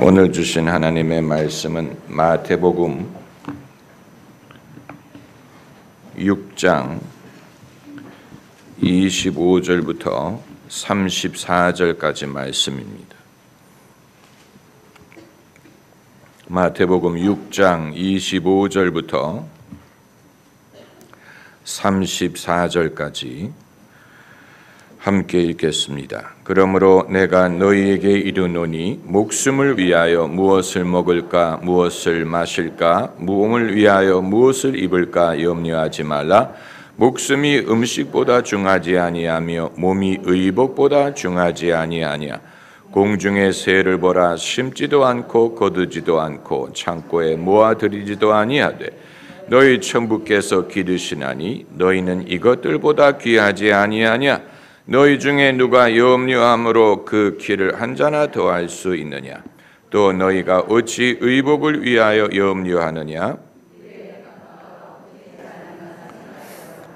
오늘 주신 하나님의 말씀은 마태복음 6장 25절부터 34절까지 말씀입니다. 마태복음 6장 25절부터 34절까지 함께 읽겠습니다. 그러므로 내가 너희에게 이르노니 목숨을 위하여 무엇을 먹을까 무엇을 마실까 몸을 위하여 무엇을 입을까 염려하지 말라. 목숨이 음식보다 중하지 아니하며 몸이 의복보다 중하지 아니하냐? 공중의 새를 보라 심지도 않고 거두지도 않고 창고에 모아들이지도 아니하되 너희 천부께서 기르시나니 너희는 이것들보다 귀하지 아니하냐 너희 중에 누가 염려함으로 그 키를 한 자나 더할 수 있느냐? 또 너희가 어찌 의복을 위하여 염려하느냐?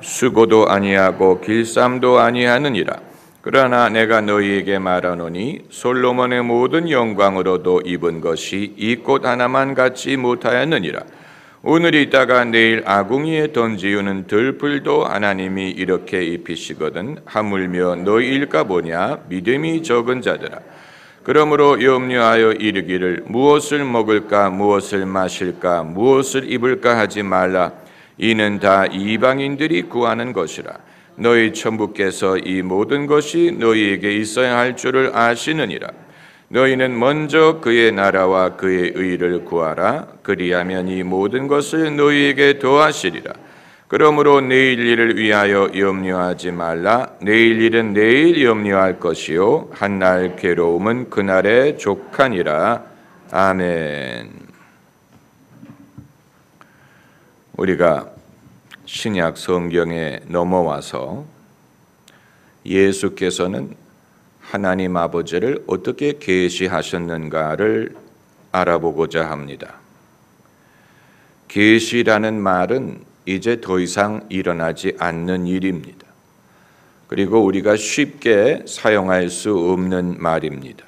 수고도 아니하고 길쌈도 아니하느니라. 그러나 내가 너희에게 말하노니 솔로몬의 모든 영광으로도 입은 것이 이 꽃 하나만 갖지 못하였느니라. 오늘 있다가 내일 아궁이에 던지우는 들풀도 하나님이 이렇게 입히시거든 하물며 너희일까 보냐? 믿음이 적은 자들아. 그러므로 염려하여 이르기를 무엇을 먹을까 무엇을 마실까 무엇을 입을까 하지 말라. 이는 다 이방인들이 구하는 것이라. 너희 천부께서 이 모든 것이 너희에게 있어야 할 줄을 아시느니라 너희는 먼저 그의 나라와 그의 의를 구하라. 그리하면 이 모든 것을 너희에게 더하시리라. 그러므로 내일 일을 위하여 염려하지 말라. 내일 일은 내일 염려할 것이요. 한날 괴로움은 그날의 족하니라. 아멘. 우리가 신약 성경에 넘어와서 예수께서는 하나님 아버지를 어떻게 계시하셨는가를 알아보고자 합니다. 계시라는 말은 이제 더 이상 일어나지 않는 일입니다. 그리고 우리가 쉽게 사용할 수 없는 말입니다.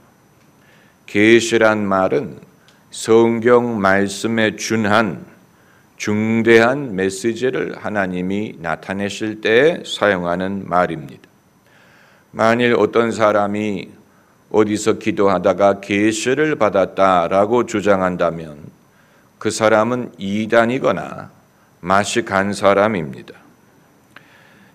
계시란 말은 성경 말씀에 준한 중대한 메시지를 하나님이 나타내실 때 사용하는 말입니다. 만일 어떤 사람이 어디서 기도하다가 계시를 받았다라고 주장한다면 그 사람은 이단이거나 맛이 간 사람입니다.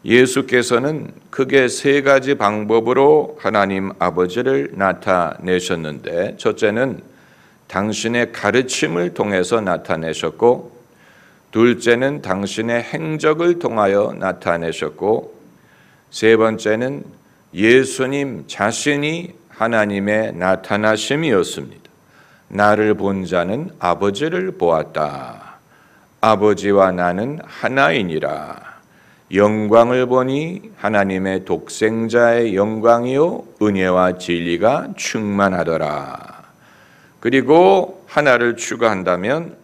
예수께서는 크게 세 가지 방법으로 하나님 아버지를 나타내셨는데 첫째는 당신의 가르침을 통해서 나타내셨고 둘째는 당신의 행적을 통하여 나타내셨고 세 번째는 예수님 자신이 하나님의 나타나심이었습니다. 나를 본 자는 아버지를 보았다. 아버지와 나는 하나이니라. 영광을 보니 하나님의 독생자의 영광이요 은혜와 진리가 충만하더라. 그리고 하나를 추가한다면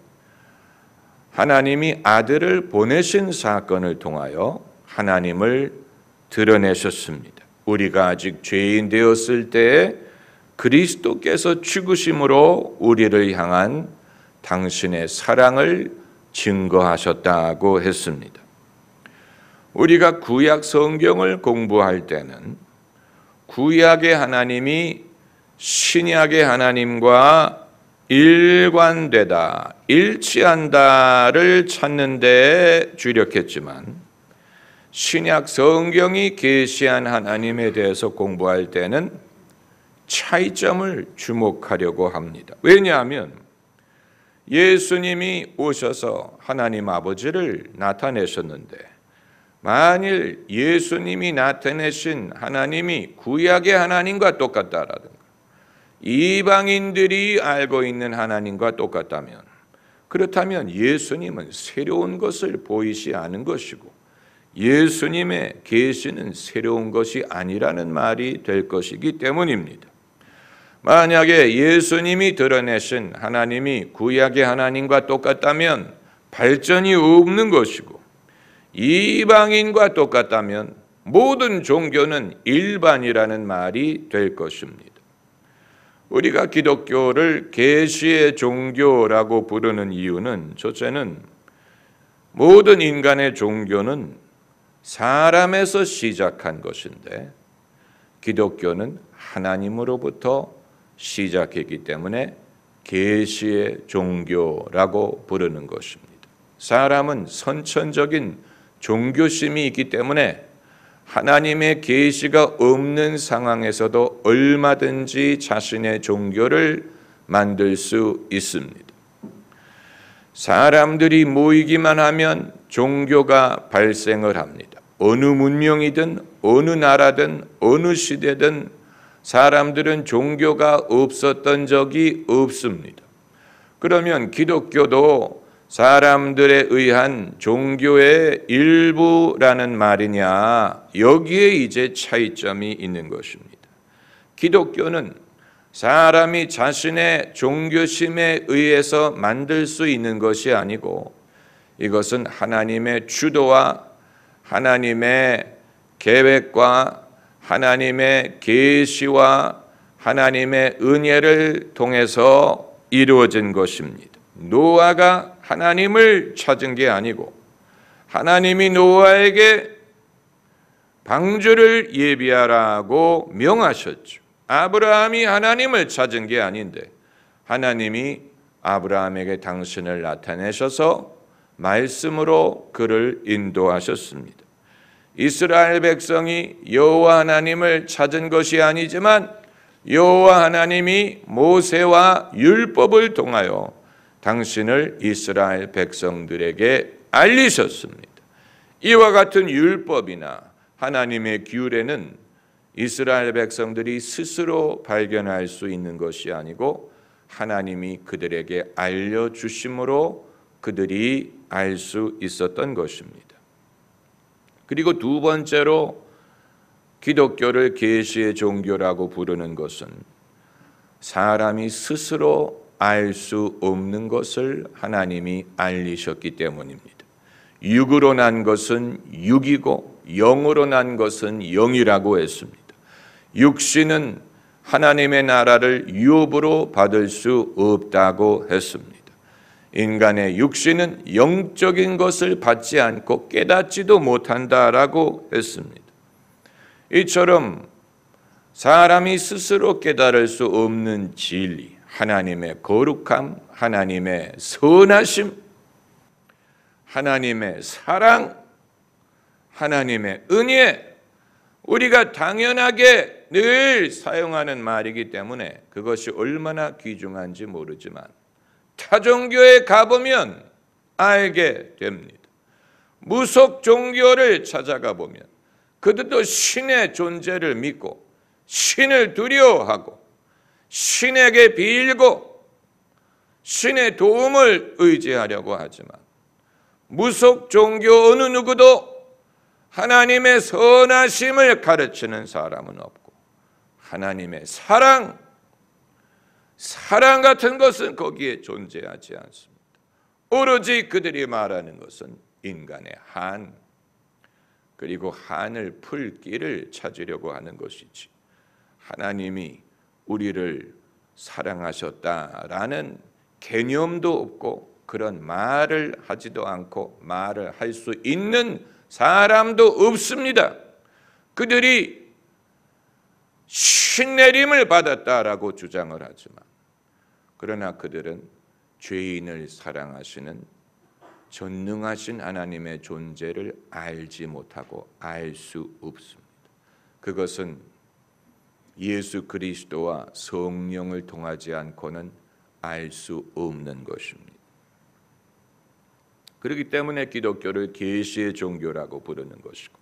하나님이 아들을 보내신 사건을 통하여 하나님을 드러내셨습니다. 우리가 아직 죄인 되었을 때에 그리스도께서 죽으심으로 우리를 향한 당신의 사랑을 증거하셨다고 했습니다. 우리가 구약 성경을 공부할 때는 구약의 하나님이 신약의 하나님과 일관되다, 일치한다를 찾는 데 주력했지만 신약 성경이 계시한 하나님에 대해서 공부할 때는 차이점을 주목하려고 합니다. 왜냐하면 예수님이 오셔서 하나님 아버지를 나타내셨는데 만일 예수님이 나타내신 하나님이 구약의 하나님과 똑같다라든가 이방인들이 알고 있는 하나님과 똑같다면 그렇다면 예수님은 새로운 것을 보이지 않은 것이고 예수님의 계시는 새로운 것이 아니라는 말이 될 것이기 때문입니다. 만약에 예수님이 드러내신 하나님이 구약의 하나님과 똑같다면 발전이 없는 것이고 이방인과 똑같다면 모든 종교는 일반이라는 말이 될 것입니다. 우리가 기독교를 계시의 종교라고 부르는 이유는 첫째는 모든 인간의 종교는 사람에서 시작한 것인데 기독교는 하나님으로부터 시작했기 때문에 계시의 종교라고 부르는 것입니다. 사람은 선천적인 종교심이 있기 때문에 하나님의 계시가 없는 상황에서도 얼마든지 자신의 종교를 만들 수 있습니다. 사람들이 모이기만 하면 종교가 발생을 합니다. 어느 문명이든 어느 나라든 어느 시대든 사람들은 종교가 없었던 적이 없습니다. 그러면 기독교도 사람들에 의한 종교의 일부라는 말이냐, 여기에 이제 차이점이 있는 것입니다. 기독교는 사람이 자신의 종교심에 의해서 만들 수 있는 것이 아니고 이것은 하나님의 주도와 하나님의 계획과 하나님의 계시와 하나님의 은혜를 통해서 이루어진 것입니다. 노아가 하나님을 찾은 게 아니고 하나님이 노아에게 방주를 예비하라고 명하셨죠. 아브라함이 하나님을 찾은 게 아닌데 하나님이 아브라함에게 당신을 나타내셔서 말씀으로 그를 인도하셨습니다. 이스라엘 백성이 여호와 하나님을 찾은 것이 아니지만 여호와 하나님이 모세와 율법을 통하여 당신을 이스라엘 백성들에게 알리셨습니다. 이와 같은 율법이나 하나님의 규례는 이스라엘 백성들이 스스로 발견할 수 있는 것이 아니고 하나님이 그들에게 알려 주심으로 그들이 알 수 있었던 것입니다. 그리고 두 번째로 기독교를 계시의 종교라고 부르는 것은 사람이 스스로 알 수 없는 것을 하나님이 알리셨기 때문입니다. 육으로 난 것은 육이고 영으로 난 것은 영이라고 했습니다. 육신은 하나님의 나라를 유업으로 받을 수 없다고 했습니다. 인간의 육신은 영적인 것을 받지 않고 깨닫지도 못한다라고 했습니다. 이처럼 사람이 스스로 깨달을 수 없는 진리, 하나님의 거룩함, 하나님의 선하심, 하나님의 사랑, 하나님의 은혜, 우리가 당연하게 늘 사용하는 말이기 때문에 그것이 얼마나 귀중한지 모르지만 타종교에 가보면 알게 됩니다. 무속 종교를 찾아가 보면 그들도 신의 존재를 믿고 신을 두려워하고 신에게 빌고 신의 도움을 의지하려고 하지만 무속 종교 어느 누구도 하나님의 선하심을 가르치는 사람은 없고 하나님의 사랑 사랑 같은 것은 거기에 존재하지 않습니다. 오로지 그들이 말하는 것은 인간의 한 그리고 한을 풀 길을 찾으려고 하는 것이지. 하나님이 우리를 사랑하셨다라는 개념도 없고 그런 말을 하지도 않고 말을 할 수 있는 사람도 없습니다. 그들이 신내림을 받았다라고 주장을 하지만 그러나 그들은 죄인을 사랑하시는 전능하신 하나님의 존재를 알지 못하고 알 수 없습니다. 그것은 예수 그리스도와 성령을 통하지 않고는 알 수 없는 것입니다. 그렇기 때문에 기독교를 계시의 종교라고 부르는 것이고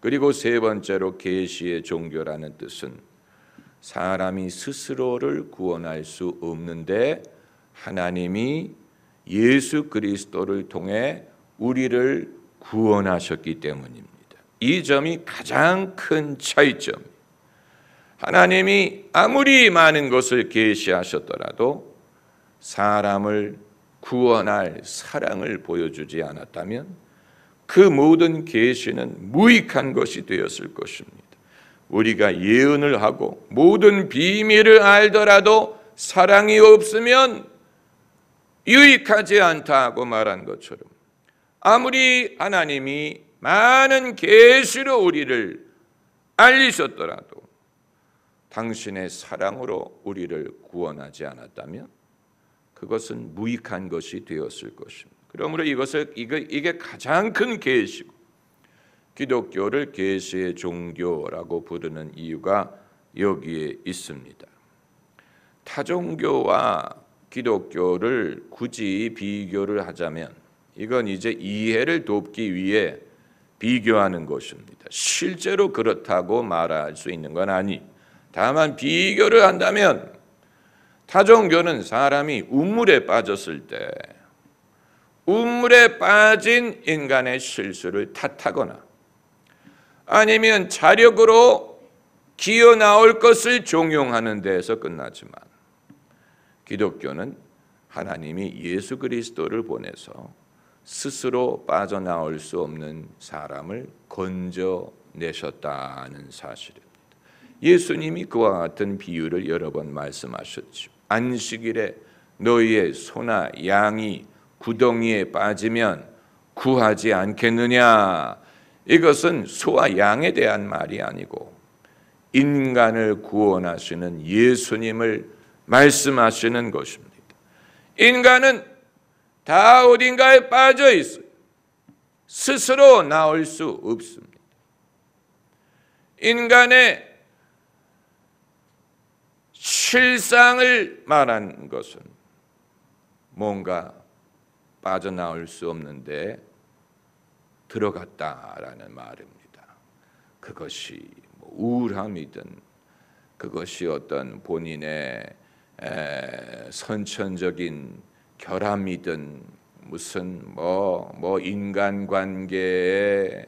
그리고 세 번째로 계시의 종교라는 뜻은 사람이 스스로를 구원할 수 없는데 하나님이 예수 그리스도를 통해 우리를 구원하셨기 때문입니다. 이 점이 가장 큰 차이점. 하나님이 아무리 많은 것을 계시하셨더라도 사람을 구원할 사랑을 보여주지 않았다면 그 모든 계시는 무익한 것이 되었을 것입니다. 우리가 예언을 하고 모든 비밀을 알더라도 사랑이 없으면 유익하지 않다고 말한 것처럼 아무리 하나님이 많은 계시로 우리를 알리셨더라도 당신의 사랑으로 우리를 구원하지 않았다면 그것은 무익한 것이 되었을 것입니다. 그러므로 이것을 이게, 가장 큰 계시고 기독교를 계시의 종교라고 부르는 이유가 여기에 있습니다. 타종교와 기독교를 굳이 비교를 하자면 이건 이제 이해를 돕기 위해 비교하는 것입니다. 실제로 그렇다고 말할 수 있는 건 아니. 다만 비교를 한다면 타종교는 사람이 우물에 빠졌을 때 우물에 빠진 인간의 실수를 탓하거나 아니면 자력으로 기어 나올 것을 종용하는 데에서 끝나지만 기독교는 하나님이 예수 그리스도를 보내서 스스로 빠져나올 수 없는 사람을 건져내셨다는 사실입니다. 예수님이 그와 같은 비유를 여러 번 말씀하셨죠. 안식일에 너희의 소나 양이 구덩이에 빠지면 구하지 않겠느냐? 이것은 소와 양에 대한 말이 아니고 인간을 구원하시는 예수님을 말씀하시는 것입니다. 인간은 다 어딘가에 빠져 있어요. 스스로 나올 수 없습니다. 인간의 실상을 말한 것은 뭔가 빠져나올 수 없는데 들어갔다라는 말입니다. 그것이 뭐 우울함이든 그것이 어떤 본인의 선천적인 결함이든 무슨 뭐뭐 뭐 인간관계에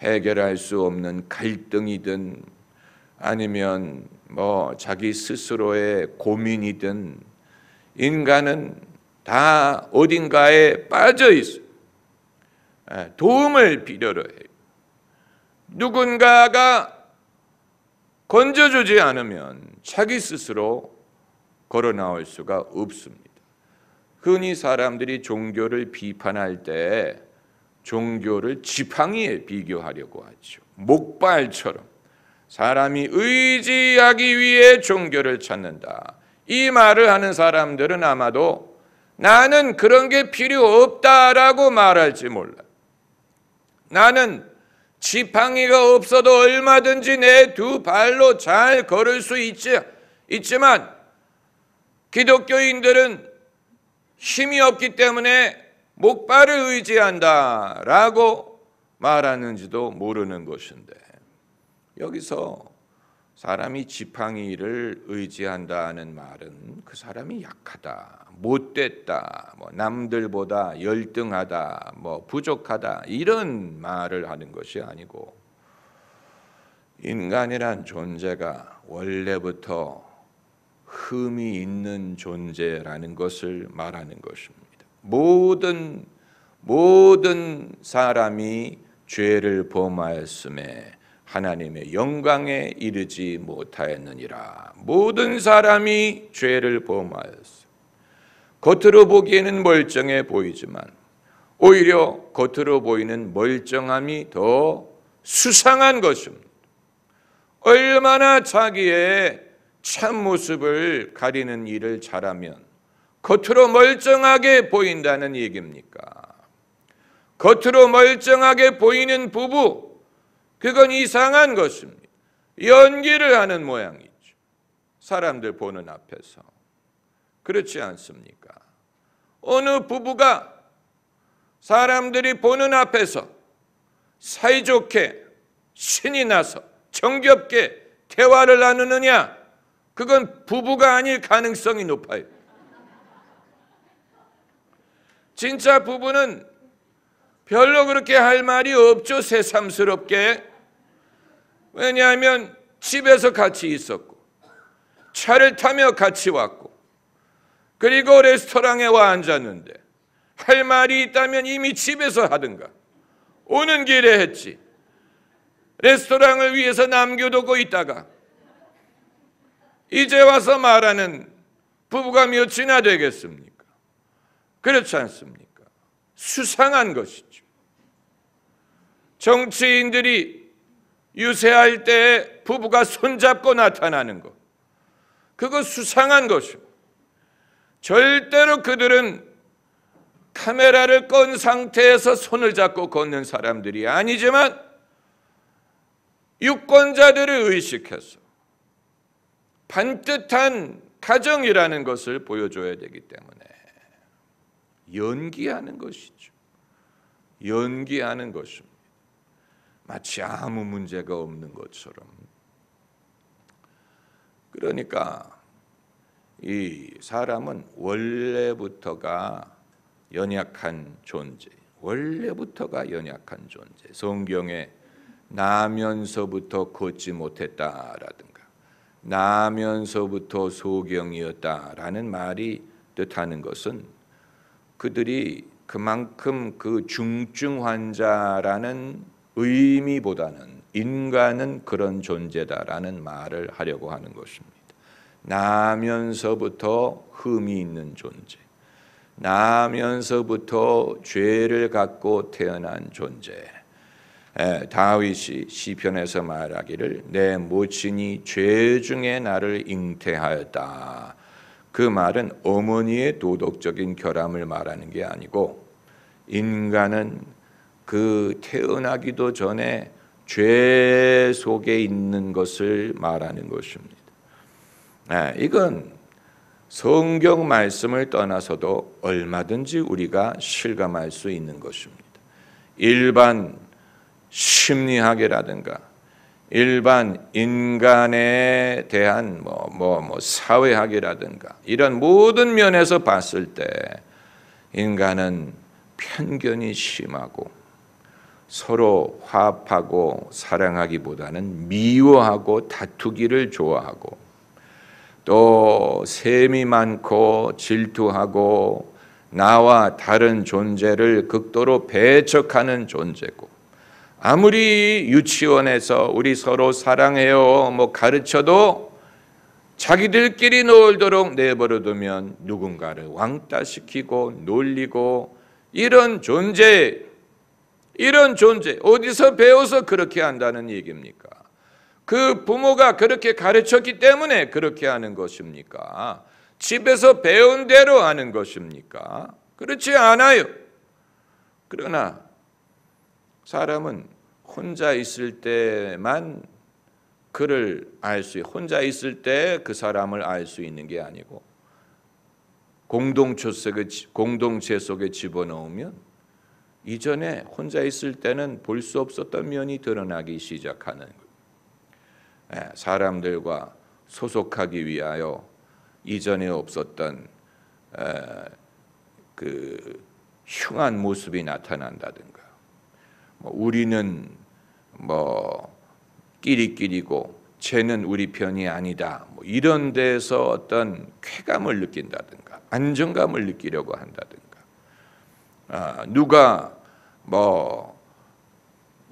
해결할 수 없는 갈등이든 아니면 뭐 자기 스스로의 고민이든 인간은 다 어딘가에 빠져 있어. 도움을 필요로 해요. 누군가가 건져주지 않으면 자기 스스로 걸어 나올 수가 없습니다. 흔히 사람들이 종교를 비판할 때 종교를 지팡이에 비교하려고 하죠. 목발처럼 사람이 의지하기 위해 종교를 찾는다. 이 말을 하는 사람들은 아마도 나는 그런 게 필요 없다라고 말할지 몰라. 나는 지팡이가 없어도 얼마든지 내 두 발로 잘 걸을 수 있지, 있지만 기독교인들은 힘이 없기 때문에 목발을 의지한다 라고 말하는지도 모르는 것인데 여기서 사람이 지팡이를 의지한다는 말은 그 사람이 약하다, 못됐다, 뭐 남들보다 열등하다, 뭐 부족하다 이런 말을 하는 것이 아니고 인간이란 존재가 원래부터 흠이 있는 존재라는 것을 말하는 것입니다. 모든 모든 사람이 죄를 범하였음에 하나님의 영광에 이르지 못하였느니라. 모든 사람이 죄를 범하였어. 겉으로 보기에는 멀쩡해 보이지만 오히려 겉으로 보이는 멀쩡함이 더 수상한 것입니다. 얼마나 자기의 참 모습을 가리는 일을 잘하면 겉으로 멀쩡하게 보인다는 얘기입니까? 겉으로 멀쩡하게 보이는 부부, 그건 이상한 것입니다. 연기를 하는 모양이죠. 사람들 보는 앞에서. 그렇지 않습니까? 어느 부부가 사람들이 보는 앞에서 사이좋게 신이 나서 정겹게 대화를 나누느냐? 그건 부부가 아닐 가능성이 높아요. 진짜 부부는 별로 그렇게 할 말이 없죠. 새삼스럽게. 왜냐하면 집에서 같이 있었고 차를 타며 같이 왔고 그리고 레스토랑에 와 앉았는데 할 말이 있다면 이미 집에서 하든가 오는 길에 했지. 레스토랑을 위해서 남겨두고 있다가 이제 와서 말하는 부부가 몇이나 되겠습니까? 그렇지 않습니까? 수상한 것이죠. 정치인들이 유세할 때 부부가 손잡고 나타나는 것. 그거 수상한 것이고 절대로 그들은 카메라를 건 상태에서 손을 잡고 걷는 사람들이 아니지만 유권자들을 의식해서 반듯한 가정이라는 것을 보여줘야 되기 때문에 연기하는 것이죠. 연기하는 것입니다. 마치 아무 문제가 없는 것처럼. 그러니까 이 사람은 원래부터가 연약한 존재, 원래부터가 연약한 존재. 성경에 나면서부터 걷지 못했다라든가 나면서부터 소경이었다라는 말이 뜻하는 것은 그들이 그만큼 그 중증 환자라는 의미보다는 인간은 그런 존재다라는 말을 하려고 하는 것입니다. 나면서부터 흠이 있는 존재. 나면서부터 죄를 갖고 태어난 존재. 에, 다윗이 시편에서 말하기를 내 모친이 죄 중에 나를 잉태하였다. 그 말은 어머니의 도덕적인 결함을 말하는 게 아니고 인간은 그 태어나기도 전에 죄 속에 있는 것을 말하는 것입니다. 에, 이건 성경 말씀을 떠나서도 얼마든지 우리가 실감할 수 있는 것입니다. 일반 심리학이라든가 일반 인간에 대한 뭐, 뭐, 뭐 사회학이라든가 이런 모든 면에서 봤을 때 인간은 편견이 심하고 서로 화합하고 사랑하기보다는 미워하고 다투기를 좋아하고 또 셈이 많고 질투하고 나와 다른 존재를 극도로 배척하는 존재고 아무리 유치원에서 우리 서로 사랑해요 뭐 가르쳐도 자기들끼리 놀도록 내버려 두면 누군가를 왕따시키고 놀리고 이런 존재 이런 존재 어디서 배워서 그렇게 한다는 얘기입니까? 그 부모가 그렇게 가르쳤기 때문에 그렇게 하는 것입니까? 집에서 배운 대로 하는 것입니까? 그렇지 않아요. 그러나 사람은 혼자 있을 때만 그를 알 수, 혼자 있을 때 그 사람을 알 수 있는 게 아니고 공동체 속에, 공동체 속에 집어넣으면 이전에 혼자 있을 때는 볼 수 없었던 면이 드러나기 시작하는. 예, 사람들과 소속하기 위하여 이전에 없었던 그 흉한 모습이 나타난다든가 뭐 우리는 뭐 끼리끼리고 쟤는 우리 편이 아니다. 뭐 이런 데서 어떤 쾌감을 느낀다든가 안정감을 느끼려고 한다든가. 아, 누가 뭐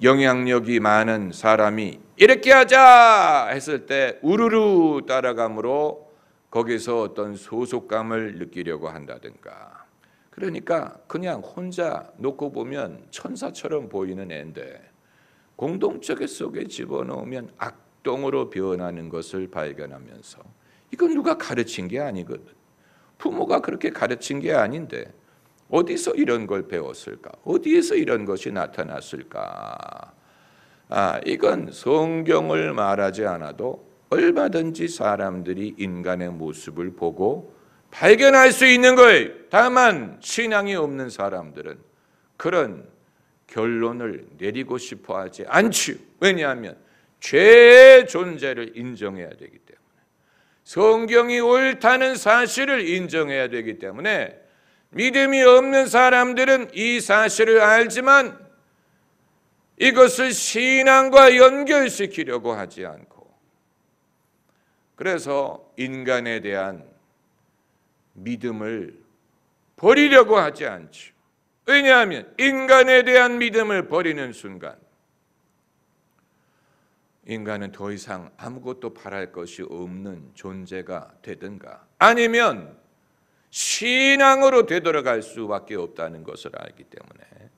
영향력이 많은 사람이 이렇게 하자 했을 때 우르르 따라감으로 거기서 어떤 소속감을 느끼려고 한다든가. 그러니까 그냥 혼자 놓고 보면 천사처럼 보이는 애인데 공동체 속에 집어넣으면 악동으로 변하는 것을 발견하면서 이건 누가 가르친 게 아니거든 부모가 그렇게 가르친 게 아닌데 어디서 이런 걸 배웠을까? 어디에서 이런 것이 나타났을까? 아, 이건 성경을 말하지 않아도 얼마든지 사람들이 인간의 모습을 보고 발견할 수 있는 거예요. 다만 신앙이 없는 사람들은 그런 결론을 내리고 싶어 하지 않지. 왜냐하면 죄의 존재를 인정해야 되기 때문에 성경이 옳다는 사실을 인정해야 되기 때문에 믿음이 없는 사람들은 이 사실을 알지만 이것을 신앙과 연결시키려고 하지 않고 그래서 인간에 대한 믿음을 버리려고 하지 않죠. 왜냐하면 인간에 대한 믿음을 버리는 순간 인간은 더 이상 아무것도 바랄 것이 없는 존재가 되든가 아니면 신앙으로 되돌아갈 수밖에 없다는 것을 알기 때문에.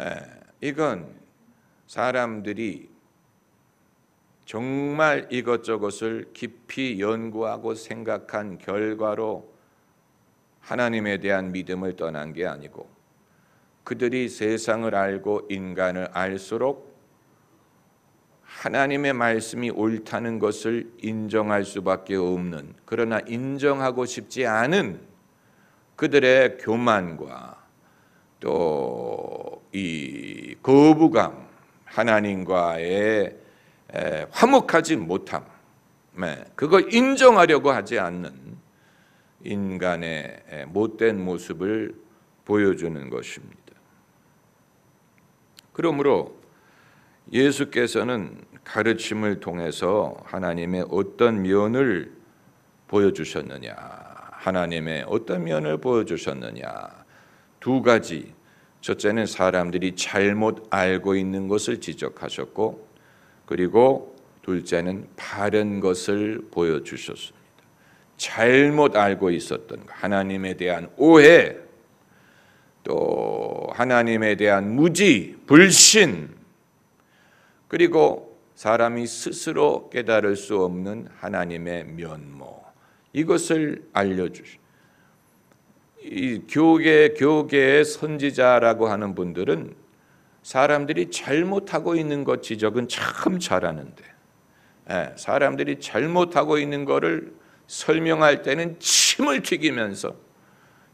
에, 이건 사람들이 정말 이것저것을 깊이 연구하고 생각한 결과로 하나님에 대한 믿음을 떠난 게 아니고 그들이 세상을 알고 인간을 알수록 하나님의 말씀이 옳다는 것을 인정할 수밖에 없는 그러나 인정하고 싶지 않은 그들의 교만과 또 이 거부감 하나님과의 화목하지 못함 네, 그걸 인정하려고 하지 않는 인간의 못된 모습을 보여주는 것입니다. 그러므로 예수께서는 가르침을 통해서 하나님의 어떤 면을 보여주셨느냐, 하나님의 어떤 면을 보여주셨느냐, 두 가지. 첫째는 사람들이 잘못 알고 있는 것을 지적하셨고, 그리고 둘째는 바른 것을 보여주셨습니다. 잘못 알고 있었던 하나님에 대한 오해, 또 하나님에 대한 무지, 불신, 그리고 사람이 스스로 깨달을 수 없는 하나님의 면모 이것을 알려주시. 이 교계 교계의 선지자라고 하는 분들은 사람들이 잘못하고 있는 것 지적은 참 잘하는데 예, 사람들이 잘못하고 있는 것을 설명할 때는 침을 튀기면서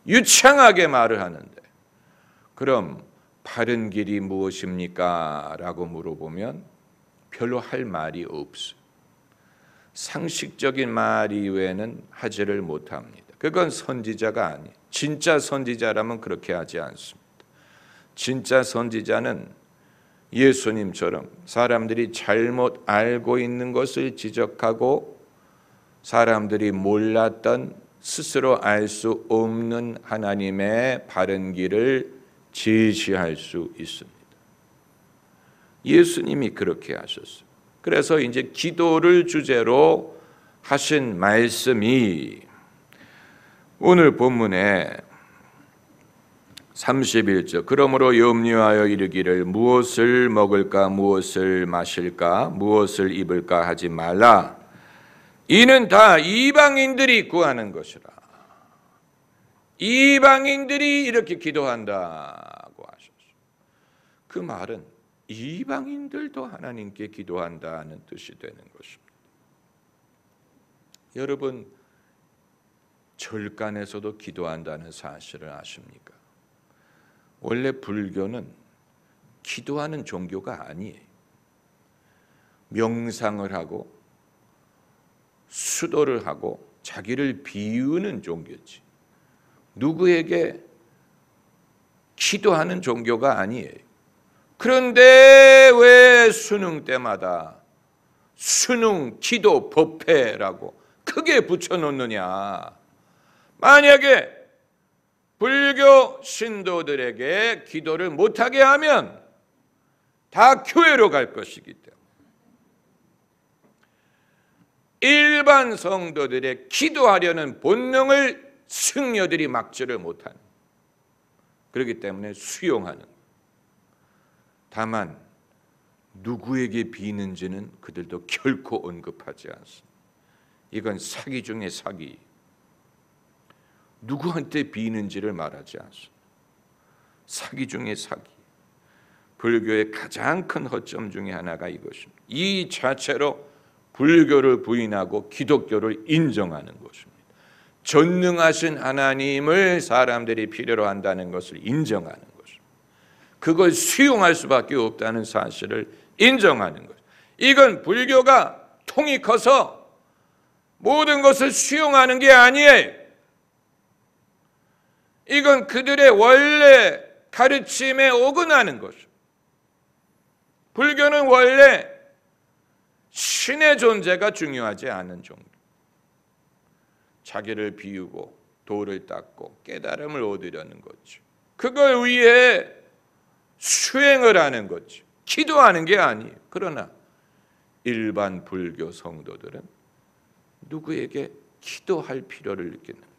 유창하게 말을 하는데 그럼 바른 길이 무엇입니까? 라고 물어보면 별로 할 말이 없어. 상식적인 말 이외에는 하지를 못합니다. 그건 선지자가 아니. 진짜 선지자라면 그렇게 하지 않습니다. 진짜 선지자는 예수님처럼 사람들이 잘못 알고 있는 것을 지적하고 사람들이 몰랐던 스스로 알 수 없는 하나님의 바른 길을 제시할 수 있습니다. 예수님이 그렇게 하셨어요. 그래서 이제 기도를 주제로 하신 말씀이 오늘 본문에 31절 그러므로 염려하여 이르기를 무엇을 먹을까 무엇을 마실까 무엇을 입을까 하지 말라 이는 다 이방인들이 구하는 것이라 이방인들이 이렇게 기도한다고 하셨어요. 그 말은 이방인들도 하나님께 기도한다는 뜻이 되는 것입니다. 여러분 절간에서도 기도한다는 사실을 아십니까? 원래 불교는 기도하는 종교가 아니에요. 명상을 하고 수도를 하고 자기를 비우는 종교지. 누구에게 기도하는 종교가 아니에요. 그런데 왜 수능 때마다 수능 기도 법회라고 크게 붙여놓느냐? 만약에 불교 신도들에게 기도를 못하게 하면 다 교회로 갈 것이기 때문에 일반 성도들의 기도하려는 본능을 승려들이 막지를 못하는 그렇기 때문에 수용하는 다만 누구에게 비는지는 그들도 결코 언급하지 않습니다. 이건 사기 중에 사기. 누구한테 비는지를 말하지 않습니다. 사기 중에 사기. 불교의 가장 큰 허점 중에 하나가 이것입니다. 이 자체로 불교를 부인하고 기독교를 인정하는 것입니다. 전능하신 하나님을 사람들이 필요로 한다는 것을 인정하는 것입니다. 그걸 수용할 수밖에 없다는 사실을 인정하는 것. 이건 불교가 통이 커서 모든 것을 수용하는 게 아니에요. 이건 그들의 원래 가르침에 어긋나는 것입니다. 불교는 원래 신의 존재가 중요하지 않은 종교. 자기를 비우고 도를 닦고 깨달음을 얻으려는 거죠. 그걸 위해 수행을 하는 거죠. 기도하는 게 아니에요. 그러나 일반 불교 성도들은 누구에게 기도할 필요를 느끼는 거예요.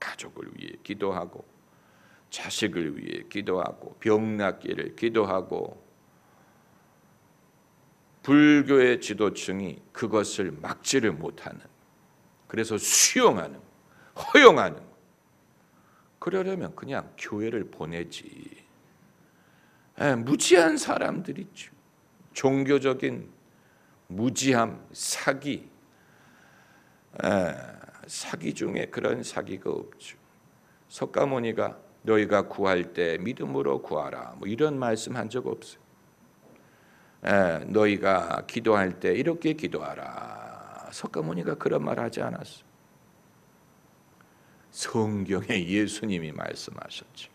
가족을 위해 기도하고 자식을 위해 기도하고 병 낫기를 기도하고 불교의 지도층이 그것을 막지를 못하는 그래서 수용하는 허용하는. 그러려면 그냥 교회를 보내지. 에, 무지한 사람들 있죠. 종교적인 무지함 사기. 에, 사기 중에 그런 사기가 없죠. 석가모니가 너희가 구할 때 믿음으로 구하라. 뭐 이런 말씀 한 적 없어요. 에, 너희가 기도할 때 이렇게 기도하라. 석가모니가 그런 말 하지 않았어. 성경에 예수님이 말씀하셨죠.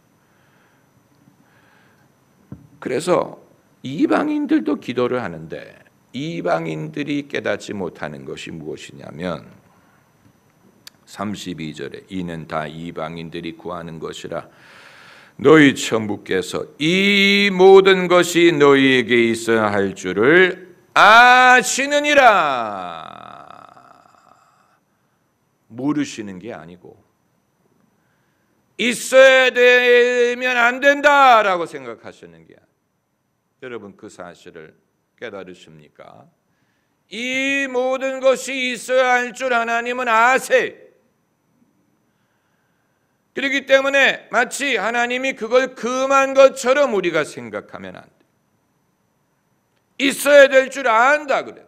그래서 이방인들도 기도를 하는데 이방인들이 깨닫지 못하는 것이 무엇이냐면 32절에 이는 다 이방인들이 구하는 것이라 너희 천부께서 이 모든 것이 너희에게 있어야 할 줄을 아시느니라. 모르시는 게 아니고 있어야 되면 안 된다라고 생각하시는 게 여러분 그 사실을 깨달으십니까? 이 모든 것이 있어야 할 줄 하나님은 아세. 그렇기 때문에 마치 하나님이 그걸 금한 것처럼 우리가 생각하면 안 돼. 있어야 될 줄 안다 그랬어.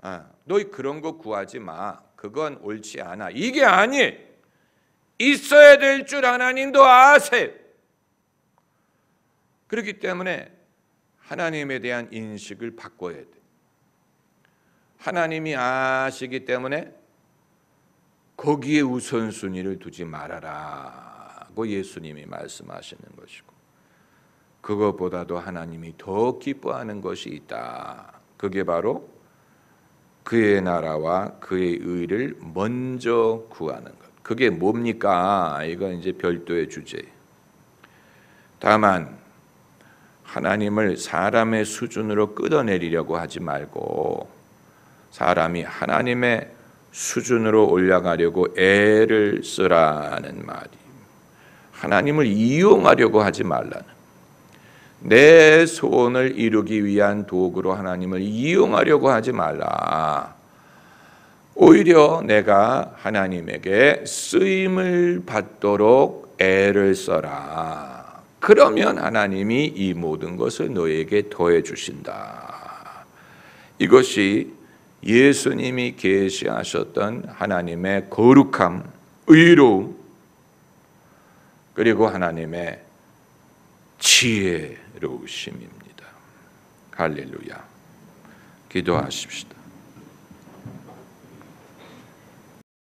아, 너희 그런 거 구하지 마. 그건 옳지 않아. 이게 아니. 있어야 될 줄 하나님도 아세요. 그렇기 때문에 하나님에 대한 인식을 바꿔야 돼. 하나님이 아시기 때문에 거기에 우선순위를 두지 말아라고 예수님이 말씀하시는 것이고 그것보다도 하나님이 더 기뻐하는 것이 있다. 그게 바로 그의 나라와 그의 의를 먼저 구하는 것. 그게 뭡니까? 이건 이제 별도의 주제. 다만 하나님을 사람의 수준으로 끌어내리려고 하지 말고 사람이 하나님의 수준으로 올라가려고 애를 쓰라는 말이 하나님을 이용하려고 하지 말라는 내 소원을 이루기 위한 도구로 하나님을 이용하려고 하지 말라. 오히려 내가 하나님에게 쓰임을 받도록 애를 써라. 그러면 하나님이 이 모든 것을 너에게 더해 주신다. 이것이 예수님이 계시하셨던 하나님의 거룩함, 의로움, 그리고 하나님의 지혜로우심입니다. 할렐루야. 기도하십시다.